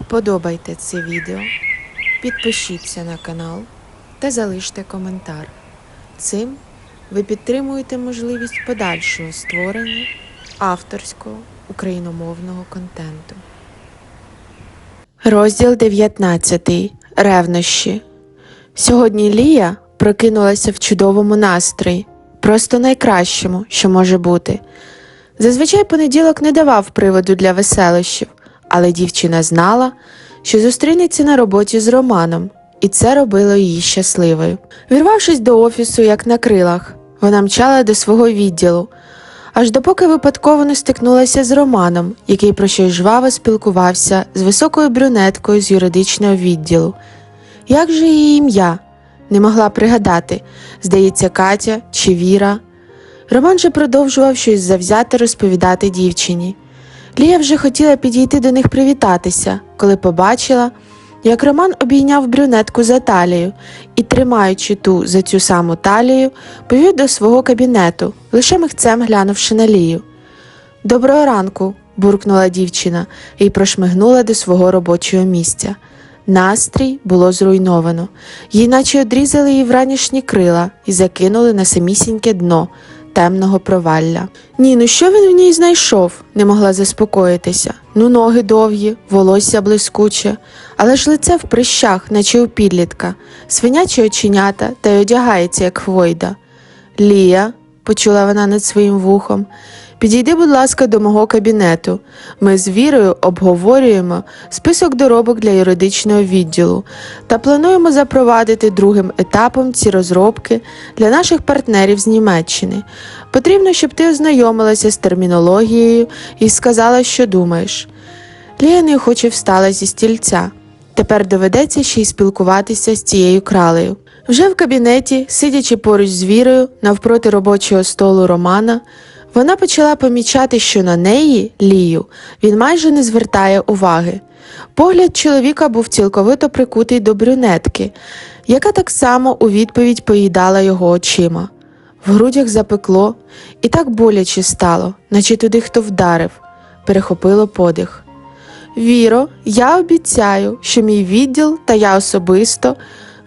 Вподобайте це відео, підпишіться на канал та залиште коментар. Цим ви підтримуєте можливість подальшого створення авторського україномовного контенту. Розділ 19. Ревнощі. Сьогодні Лія прокинулася в чудовому настрої, просто найкращому, що може бути. Зазвичай понеділок не давав приводу для веселощів, але дівчина знала, що зустрінеться на роботі з Романом, і це робило її щасливою. Вірвавшись до офісу, як на крилах, вона мчала до свого відділу, аж допоки випадково не стикнулася з Романом, який про щось жваво спілкувався з високою брюнеткою з юридичного відділу. Як же її ім'я? Не могла пригадати, здається, Катя чи Віра. Роман же продовжував щось завзяти розповідати дівчині. Лія вже хотіла підійти до них привітатися, коли побачила, як Роман обійняв брюнетку за талію і, тримаючи ту за цю саму талію, повів до свого кабінету, лише михцем глянувши на Лію. Доброго ранку, буркнула дівчина і прошмигнула до свого робочого місця. Настрій було зруйновано, їй наче одрізали її вранішні крила і закинули на самісіньке дно темного провалля. Ні, ну що він в ній знайшов? не могла заспокоїтися. Ну, ноги довгі, волосся блискуче, але ж лице в прищах, наче у підлітка, свинячі оченята та й одягається, як хвойда. Лія, почула вона над своїм вухом, підійди, будь ласка, до мого кабінету. Ми з Вірою обговорюємо список доробок для юридичного відділу та плануємо запровадити другим етапом ці розробки для наших партнерів з Німеччини. Потрібно, щоб ти ознайомилася з термінологією і сказала, що думаєш. Лія неохоче встала зі стільця. Тепер доведеться ще й спілкуватися з цією кралею. Вже в кабінеті, сидячи поруч з Вірою навпроти робочого столу Романа, вона почала помічати, що на неї, Лію, він майже не звертає уваги. Погляд чоловіка був цілковито прикутий до брюнетки, яка так само у відповідь поїдала його очима. В грудях запекло, і так боляче стало, наче туди хто вдарив, перехопило подих. Віро, я обіцяю, що мій відділ та я особисто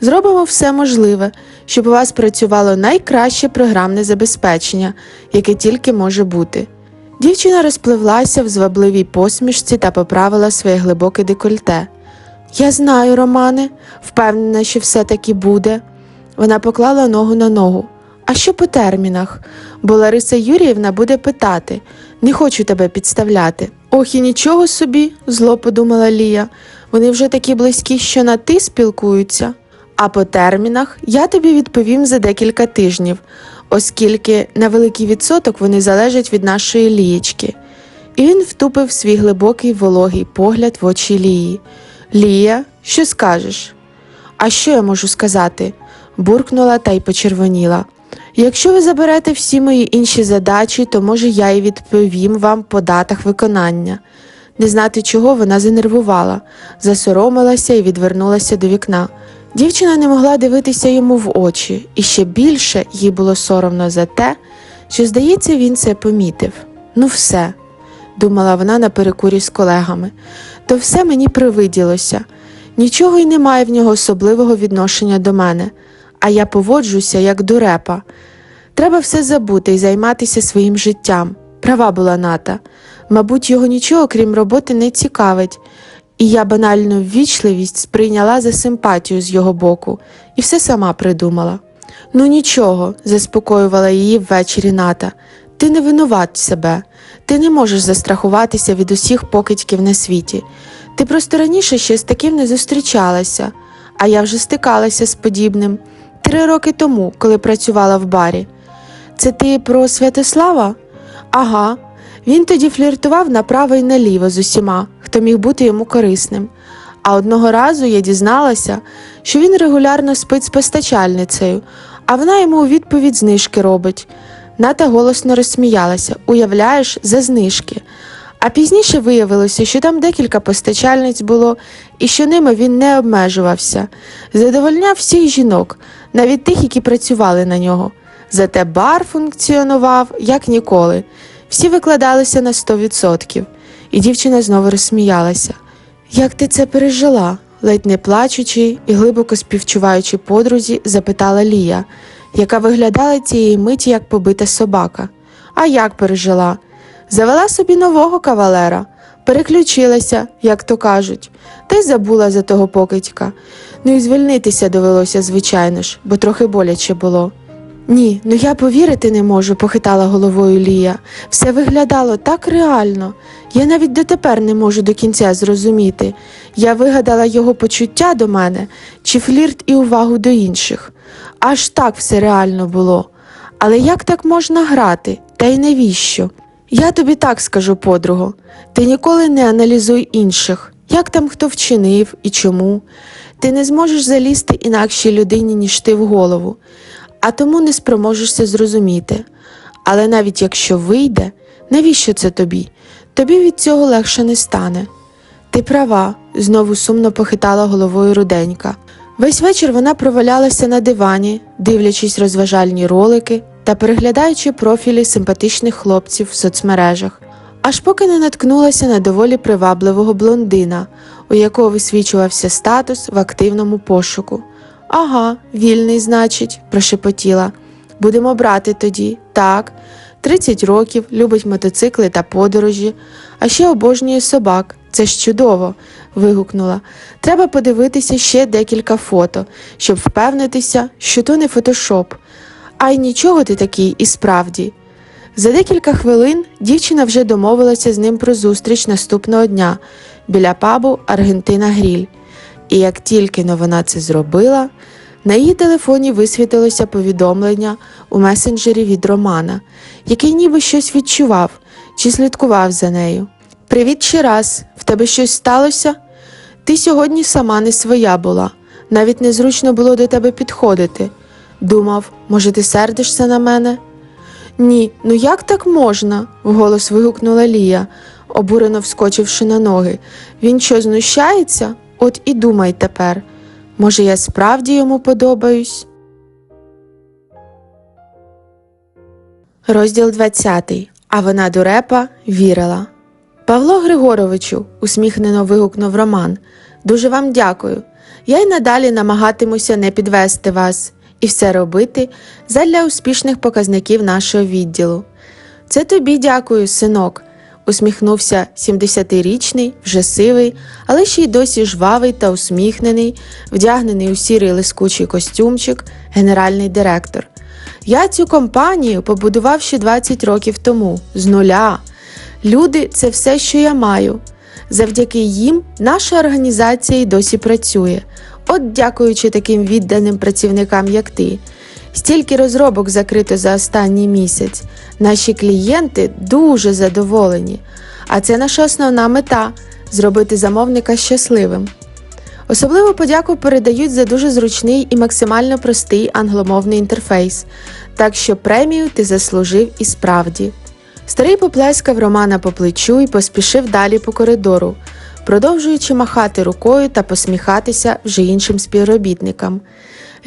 зробимо все можливе, щоб у вас працювало найкраще програмне забезпечення, яке тільки може бути. Дівчина розпливлася в звабливій посмішці та поправила своє глибоке декольте. Я знаю, Романе, впевнена, що все таки буде. Вона поклала ногу на ногу. А що по термінах? Бо Лариса Юріївна буде питати не хочу тебе підставляти. Ох, і нічого собі, зло подумала Лія. Вони вже такі близькі, що на ти спілкуються. А по термінах я тобі відповім за декілька тижнів, оскільки на великий відсоток вони залежать від нашої лієчки. І він втупив свій глибокий вологий погляд в очі Лії. Лія, що скажеш? А що я можу сказати? буркнула та й почервоніла. Якщо ви заберете всі мої інші задачі, то може я й відповім вам по датах виконання. Не знати чого вона занервувала, засоромилася і відвернулася до вікна. Дівчина не могла дивитися йому в очі, і ще більше їй було соромно за те, що, здається, він це помітив. Ну, все, думала вона на перекурі з колегами, то все мені привиділося. Нічого й немає в нього особливого відношення до мене, а я поводжуся як дурепа. Треба все забути і займатися своїм життям. Права була ната. Мабуть, його нічого, крім роботи, не цікавить, і я банальну ввічливість сприйняла за симпатію з його боку і все сама придумала. Ну нічого, заспокоювала її ввечері ната. Ти не винуват себе, ти не можеш застрахуватися від усіх покидьків на світі. Ти просто раніше ще з таким не зустрічалася, а я вже стикалася з подібним три роки тому, коли працювала в барі. Це ти про Святослава? Ага. Він тоді фліртував направо і наліво з усіма, хто міг бути йому корисним. А одного разу я дізналася, що він регулярно спить з постачальницею, а вона йому у відповідь знижки робить. Ната голосно розсміялася, уявляєш, за знижки. А пізніше виявилося, що там декілька постачальниць було, і що ними він не обмежувався, задовольняв всіх жінок, навіть тих, які працювали на нього. Зате бар функціонував як ніколи. Всі викладалися на 100%. І дівчина знову розсміялася. Як ти це пережила? ледь не плачучи і глибоко співчуваючи подрузі, запитала Лія, яка виглядала цієї миті як побита собака. А як пережила? Завела собі нового кавалера, переключилася, як то кажуть, та й забула за того покидька. Ну і звільнитися довелося, звичайно ж, бо трохи боляче було. Ні, ну я повірити не можу, похитала головою Лія. Все виглядало так реально. Я навіть дотепер не можу до кінця зрозуміти. Я вигадала його почуття до мене чи флірт і увагу до інших. Аж так все реально було. Але як так можна грати? Та й навіщо? Я тобі так скажу, подруго, ти ніколи не аналізуй інших, як там хто вчинив і чому. Ти не зможеш залізти інакшій людині, ніж ти в голову, а тому не спроможешся зрозуміти. Але навіть якщо вийде, навіщо це тобі? Тобі від цього легше не стане. Ти права, знову сумно похитала головою руденька. Весь вечір вона провалялася на дивані, дивлячись розважальні ролики та переглядаючи профілі симпатичних хлопців в соцмережах, аж поки не наткнулася на доволі привабливого блондина, у якого висвічувався статус в активному пошуку. Ага, вільний, значить, прошепотіла. Будемо брати тоді, так. 30 років, любить мотоцикли та подорожі, а ще обожнює собак. Це ж чудово. вигукнула. Треба подивитися ще декілька фото, щоб впевнитися, що то не фотошоп. А й нічого ти такий і справді. За декілька хвилин дівчина вже домовилася з ним про зустріч наступного дня біля пабу Аргентина Гріль. І як тільки но вона це зробила, на її телефоні висвітилося повідомлення у месенджері від Романа, який ніби щось відчував чи слідкував за нею. Привіт ще раз, в тебе щось сталося? Ти сьогодні сама не своя була, навіть незручно було до тебе підходити. Думав, може, ти сердишся на мене? Ні, ну як так можна? вголос вигукнула Лія, обурено вскочивши на ноги. Він що знущається? От і думай тепер. Може, я справді йому подобаюсь? Розділ 20. А вона дурепа вірила. Павло Григоровичу, усміхнено вигукнув Роман. Дуже вам дякую. Я й надалі намагатимуся не підвести вас і все робити задля успішних показників нашого відділу. Це тобі дякую, синок, усміхнувся 70-річний, вже сивий, але ще й досі жвавий та усміхнений, вдягнений у сірий лискучий костюмчик, генеральний директор. Я цю компанію побудував ще 20 років тому, з нуля. Люди це все, що я маю. Завдяки їм наша організація й досі працює. От дякуючи таким відданим працівникам, як ти. Стільки розробок закрито за останній місяць. Наші клієнти дуже задоволені. А це наша основна мета зробити замовника щасливим. Особливу подяку передають за дуже зручний і максимально простий англомовний інтерфейс, так що премію ти заслужив і справді. Старий поплескав Романа по плечу і поспішив далі по коридору, продовжуючи махати рукою та посміхатися вже іншим співробітникам.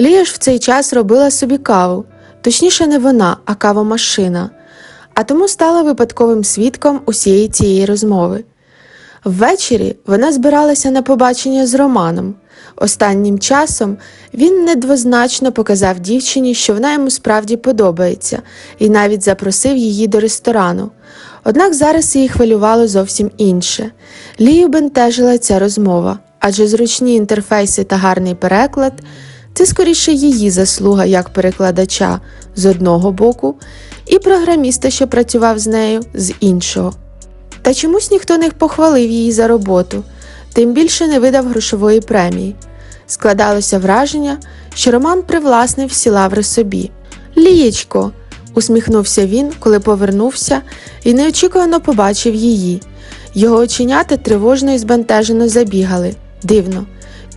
Лія ж в цей час робила собі каву, точніше, не вона, а кавомашина, а тому стала випадковим свідком усієї цієї розмови. Ввечері вона збиралася на побачення з Романом. Останнім часом він недвозначно показав дівчині, що вона йому справді подобається, і навіть запросив її до ресторану. Однак зараз її хвилювало зовсім інше. Лію бентежила ця розмова, адже зручні інтерфейси та гарний переклад це скоріше її заслуга як перекладача з одного боку, і програміста, що працював з нею, з іншого. Та чомусь ніхто не похвалив її за роботу, тим більше не видав грошової премії. Складалося враження, що Роман привласнив всі лаври собі. Лієчко, усміхнувся він, коли повернувся і неочікувано побачив її. Його оченята тривожно і збентежено забігали. Дивно.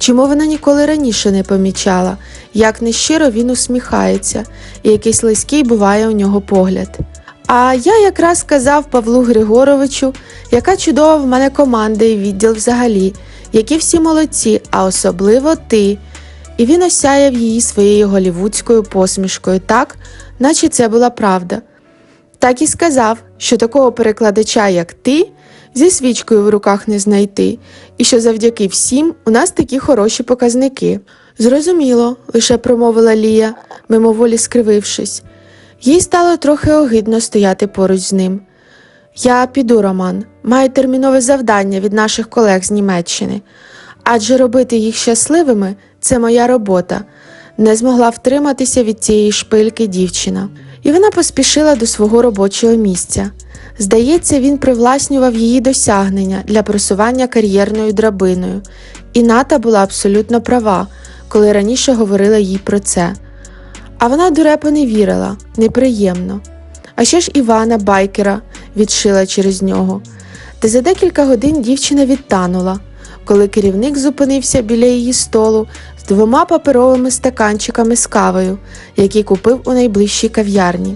Чому вона ніколи раніше не помічала, як нещиро він усміхається, і який слизький буває у нього погляд. А я якраз сказав Павлу Григоровичу, яка чудова в мене команда і відділ взагалі, які всі молодці, а особливо ти. І він осяяв її своєю голівудською посмішкою так, наче це була правда. Так і сказав, що такого перекладача, як ти, зі свічкою в руках не знайти, і що завдяки всім у нас такі хороші показники. Зрозуміло, лише промовила Лія, мимоволі скривившись. Їй стало трохи огидно стояти поруч з ним. Я піду, Роман, маю термінове завдання від наших колег з Німеччини, адже робити їх щасливими це моя робота. Не змогла втриматися від цієї шпильки дівчина, і вона поспішила до свого робочого місця. Здається, він привласнював її досягнення для просування кар'єрною драбиною, і Ната була абсолютно права, коли раніше говорила їй про це. А вона дурепо не вірила, неприємно. А ще ж Івана Байкера відшила через нього. Та за декілька годин дівчина відтанула, коли керівник зупинився біля її столу з двома паперовими стаканчиками з кавою, які купив у найближчій кав'ярні.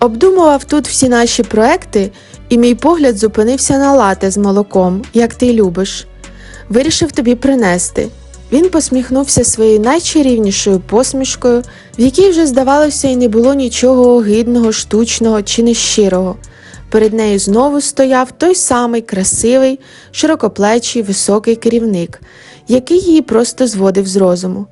Обдумував тут всі наші проекти, і мій погляд зупинився на лате з молоком, як ти любиш. Вирішив тобі принести. Він посміхнувся своєю найчарівнішою посмішкою, в якій вже, здавалося, і не було нічого огидного, штучного чи нещирого. Перед нею знову стояв той самий красивий, широкоплечий, високий керівник, який її просто зводив з розуму.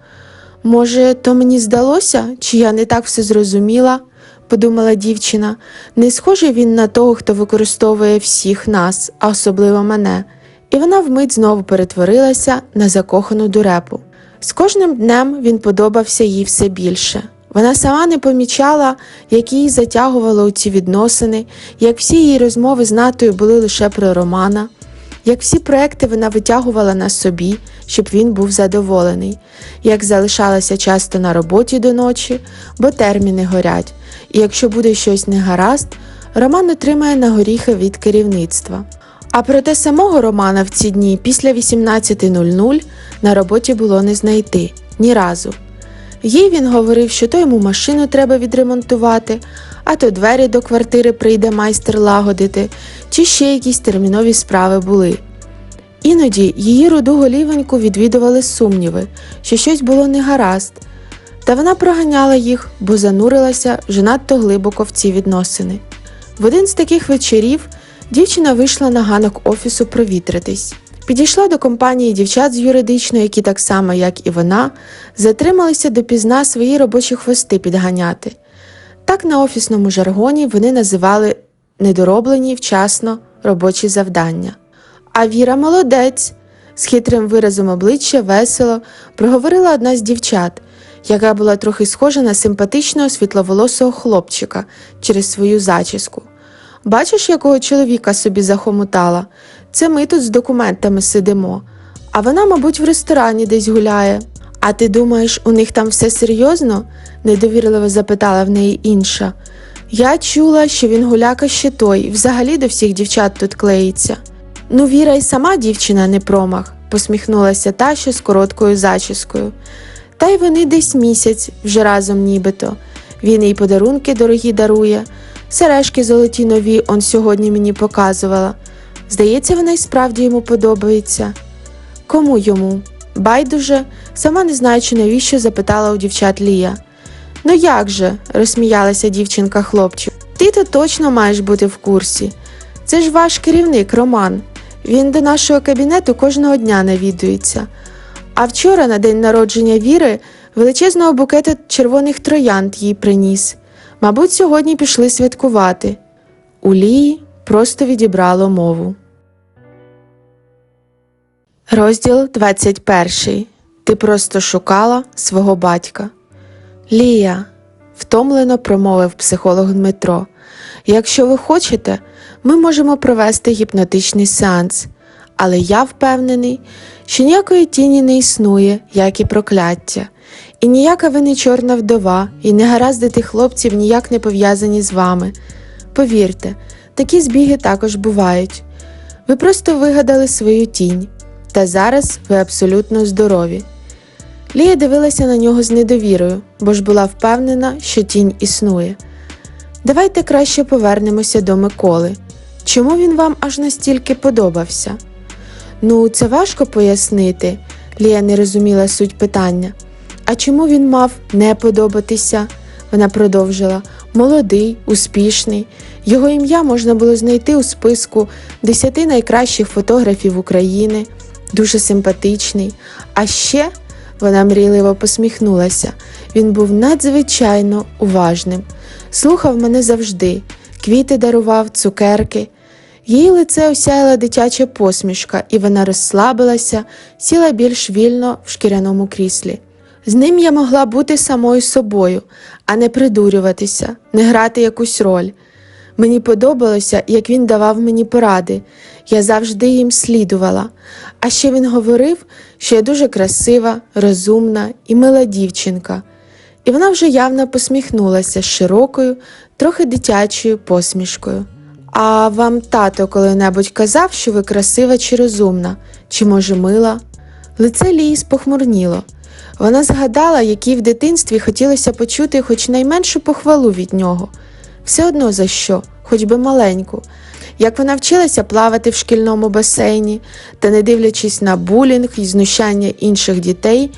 Може, то мені здалося, чи я не так все зрозуміла, подумала дівчина. Не схожий він на того, хто використовує всіх нас, а особливо мене. І вона вмить знову перетворилася на закохану дурепу. З кожним днем він подобався їй все більше. Вона сама не помічала, як її затягувало у ці відносини, як всі її розмови з Натою були лише про Романа, як всі проекти вона витягувала на собі, щоб він був задоволений, як залишалася часто на роботі до ночі, бо терміни горять, і якщо буде щось негаразд, Роман отримає на горіхи від керівництва. А проте самого Романа в ці дні після 18.00 на роботі було не знайти ні разу. Їй він говорив, що то йому машину треба відремонтувати, а то двері до квартири прийде майстер лагодити, чи ще якісь термінові справи були. Іноді її руду голівеньку відвідували сумніви, що щось було негаразд, та вона проганяла їх, бо занурилася вже надто глибоко в ці відносини. В один з таких вечорів дівчина вийшла на ганок офісу провітритись. Підійшла до компанії дівчат з юридичної, які так само, як і вона, затрималися допізна свої робочі хвости підганяти. Так на офісному жаргоні вони називали недороблені вчасно робочі завдання. А Віра молодець, з хитрим виразом обличчя весело проговорила одна з дівчат, яка була трохи схожа на симпатичного світловолосого хлопчика через свою зачіску. Бачиш, якого чоловіка собі захомутала? Це ми тут з документами сидимо, а вона, мабуть, в ресторані десь гуляє. А ти думаєш, у них там все серйозно? недовірливо запитала в неї інша. Я чула, що він гуляка ще той, взагалі до всіх дівчат тут клеїться. Ну, Віра й сама дівчина не промах, посміхнулася та, що з короткою зачіскою. Та й вони десь місяць, вже разом нібито. Він їй подарунки дорогі дарує. Сережки золоті нові он сьогодні мені показувала. Здається, вона й справді йому подобається. Кому йому? Байдуже, сама не знаючи навіщо, запитала у дівчат Лія. Ну як же, розсміялася дівчинка хлопчик. Ти то точно маєш бути в курсі. Це ж ваш керівник, Роман. Він до нашого кабінету кожного дня навідується. А вчора, на день народження Віри, величезного букета червоних троянд їй приніс. Мабуть, сьогодні пішли святкувати. У Лії просто відібрало мову. Розділ 21. Ти просто шукала свого батька. Лія, втомлено промовив психолог Дмитро. Якщо ви хочете, ми можемо провести гіпнотичний сеанс, але я впевнений, що ніякої тіні не існує, як і прокляття, і ніяка ви не чорна вдова, і негаразди тих хлопців ніяк не пов'язані з вами. Повірте, такі збіги також бувають. Ви просто вигадали свою тінь, та зараз ви абсолютно здорові. Лія дивилася на нього з недовірою, бо ж була впевнена, що тінь існує. Давайте краще повернемося до Миколи. Чому він вам аж настільки подобався? Ну, це важко пояснити, Лія не розуміла суть питання. А чому він мав не подобатися? Вона продовжила молодий, успішний. Його ім'я можна було знайти у списку 10 найкращих фотографів України, дуже симпатичний. А ще вона мрійливо посміхнулася. Він був надзвичайно уважним, слухав мене завжди, квіти дарував, цукерки. Її лице осяяла дитяча посмішка, і вона розслабилася, сіла більш вільно в шкіряному кріслі. З ним я могла бути самою собою, а не придурюватися, не грати якусь роль. Мені подобалося, як він давав мені поради. Я завжди їм слідувала. А ще він говорив, що я дуже красива, розумна і мила дівчинка. І вона вже явно посміхнулася з широкою, трохи дитячою посмішкою. А вам тато коли-небудь казав, що ви красива чи розумна, чи може мила? Лице Лії спохмурніло. Вона згадала, якій в дитинстві хотілося почути хоч найменшу похвалу від нього, все одно за що, хоч би маленьку, як вона вчилася плавати в шкільному басейні та, не дивлячись на булінг і знущання інших дітей,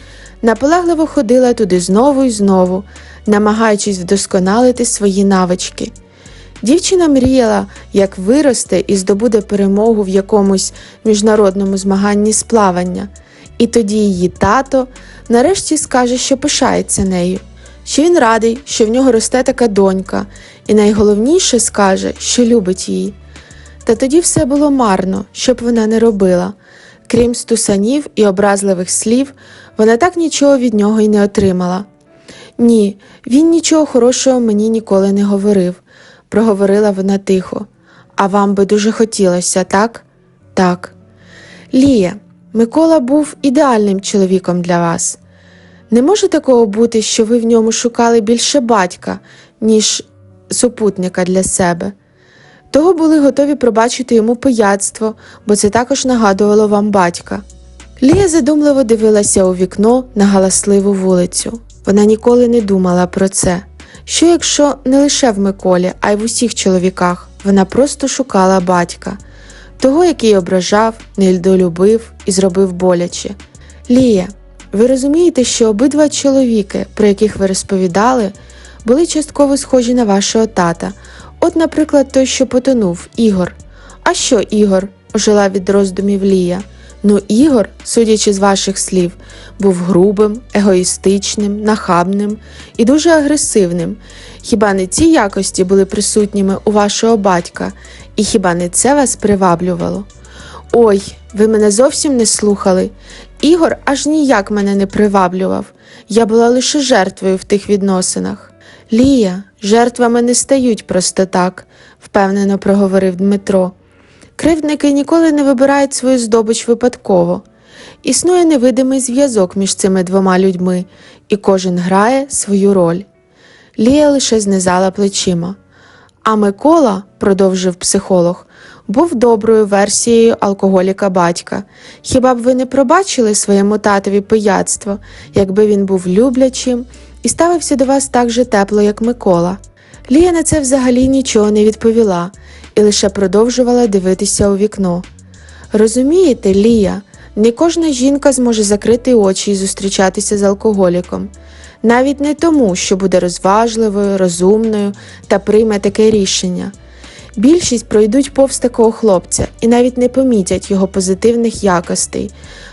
наполегливо ходила туди знову і знову, намагаючись вдосконалити свої навички. Дівчина мріяла, як виросте і здобуде перемогу в якомусь міжнародному змаганні з плавання, і тоді її тато нарешті скаже, що пишається нею, що він радий, що в нього росте така донька, і найголовніше скаже, що любить її. Та тоді все було марно, що б вона не робила. Крім стусанів і образливих слів, вона так нічого від нього й не отримала. Ні, він нічого хорошого мені ніколи не говорив, проговорила вона тихо. А вам би дуже хотілося, так? Так. Лія, Микола був ідеальним чоловіком для вас. Не може такого бути, що ви в ньому шукали більше батька, ніж супутника для себе. Того були готові пробачити йому пияцтво, бо це також нагадувало вам батька. Лія задумливо дивилася у вікно на галасливу вулицю. Вона ніколи не думала про це. Що якщо не лише в Миколі, а й в усіх чоловіках вона просто шукала батька, того, який ображав, недолюбив і зробив боляче. Лія, ви розумієте, що обидва чоловіки, про яких ви розповідали, були частково схожі на вашого тата. От, наприклад, той, що потонув, Ігор. А що Ігор? ожила від роздумів Лія. Ну, Ігор, судячи з ваших слів, був грубим, егоїстичним, нахабним і дуже агресивним. Хіба не ці якості були присутніми у вашого батька, і хіба не це вас приваблювало? Ой, ви мене зовсім не слухали. Ігор аж ніяк мене не приваблював. Я була лише жертвою в тих відносинах. Лія, жертвами не стають просто так, впевнено проговорив Дмитро. Кривдники ніколи не вибирають свою здобич випадково. Існує невидимий зв'язок між цими двома людьми, і кожен грає свою роль. Лія лише знизала плечима. А Микола, продовжив психолог, був доброю версією алкоголіка батька. Хіба б ви не пробачили своєму татові пияцтво, якби він був люблячим і ставився до вас так же тепло, як Микола? Лія на це взагалі нічого не відповіла і лише продовжувала дивитися у вікно. Розумієте, Лія, не кожна жінка зможе закрити очі і зустрічатися з алкоголіком, навіть не тому, що буде розважливою, розумною та прийме таке рішення. Більшість пройдуть повз такого хлопця і навіть не помітять його позитивних якостей,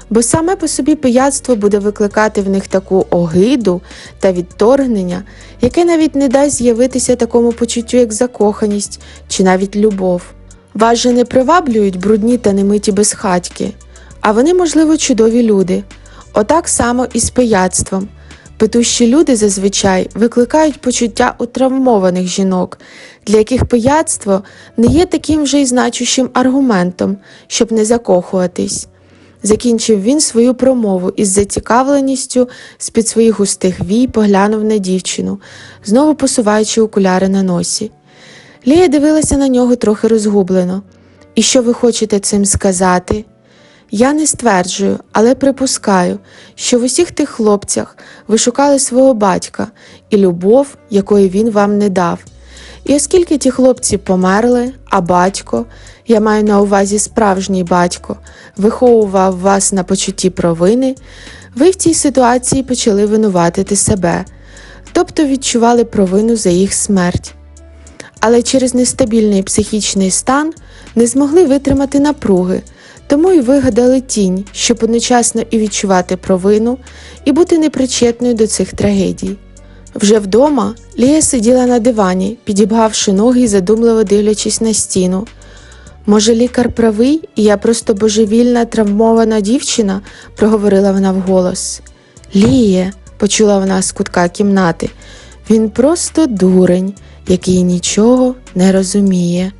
бо саме по собі пияцтво буде викликати в них таку огиду та відторгнення, яке навіть не дасть з'явитися такому почуттю, як закоханість чи навіть любов. Вас же не приваблюють брудні та немиті безхатьки, а вони, можливо, чудові люди. Отак само і з пияцтвом. Петущі люди зазвичай викликають почуття у травмованих жінок, для яких пияцтво не є таким вже й значущим аргументом, щоб не закохуватись. Закінчив він свою промову із зацікавленістю з-під своїх густих вій поглянув на дівчину, знову посуваючи окуляри на носі. Лія дивилася на нього трохи розгублено. І що ви хочете цим сказати? Я не стверджую, але припускаю, що в усіх тих хлопцях ви шукали свого батька і любов, якої він вам не дав. І оскільки ті хлопці померли, а батько, я маю на увазі справжній батько, виховував вас на почутті провини, ви в цій ситуації почали винуватити себе, тобто відчували провину за їх смерть. але через нестабільний психічний стан не змогли витримати напруги, тому й вигадали тінь, щоб одночасно і відчувати провину, і бути непричетною до цих трагедій. Вже вдома Лія сиділа на дивані, підібгавши ноги і задумливо дивлячись на стіну. Може, лікар правий, і я просто божевільна травмована дівчина, проговорила вона вголос. Ліє, почула вона з кутка кімнати, він просто дурень, який нічого не розуміє.